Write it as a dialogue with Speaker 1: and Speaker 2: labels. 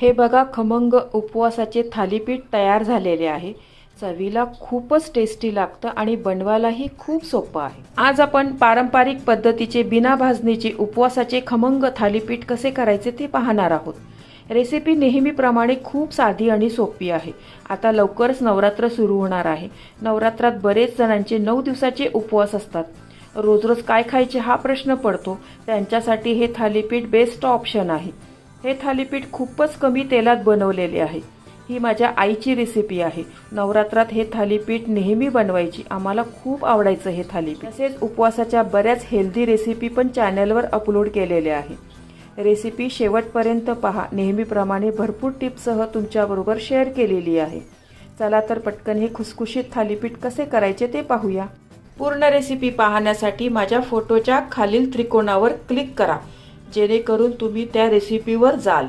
Speaker 1: हे बघा खमंग उपवासाचे थालीपीठ तयार झालेले आहे. चवीला खूपच टेस्टी लागतं आणि बनवायलाही खूप सोपं आहे. आज आपण पारंपरिक पद्धतीचे बिना भाजणीचे उपवासाचे खमंग थालीपीठ कसे करायचे ते पाहणार आहोत. रेसिपी नेहमीप्रमाणे खूप साधी आणि सोपी आहे. आता लवकरच नवरात्र सुरू होणार आहे. नवरात्रात बरेच जणांचे नऊ दिवसाचे उपवास असतात. रोज रोज काय खायचे हा प्रश्न पडतो. त्यांच्यासाठी हे थालीपीठ बेस्ट ऑप्शन आहे. हे थालीपीठ खूपच कमी तेलात बनवलेले आहे. ही माझ्या आईची रेसिपी आहे. नवरात्रात हे थालीपीठ नेहमी बनवायची. आम्हाला खूप आवडायचं हे थालीपीठ. तसेच उपवासाच्या बऱ्याच हेल्दी रेसिपी पण चॅनलवर अपलोड केलेल्या आहे. रेसिपी शेवटपर्यंत पहा. नेहमीप्रमाणे भरपूर टिप्ससह तुमच्याबरोबर शेअर केलेली आहे. चला तर पटकन हे खुसखुशीत थालीपीठ कसे करायचे ते पाहूया. पूर्ण रेसिपी पाहण्यासाठी माझ्या फोटोच्या खालील त्रिकोणावर क्लिक करा. जेणेकरून तुम्ही त्या रेसिपीवर जाल.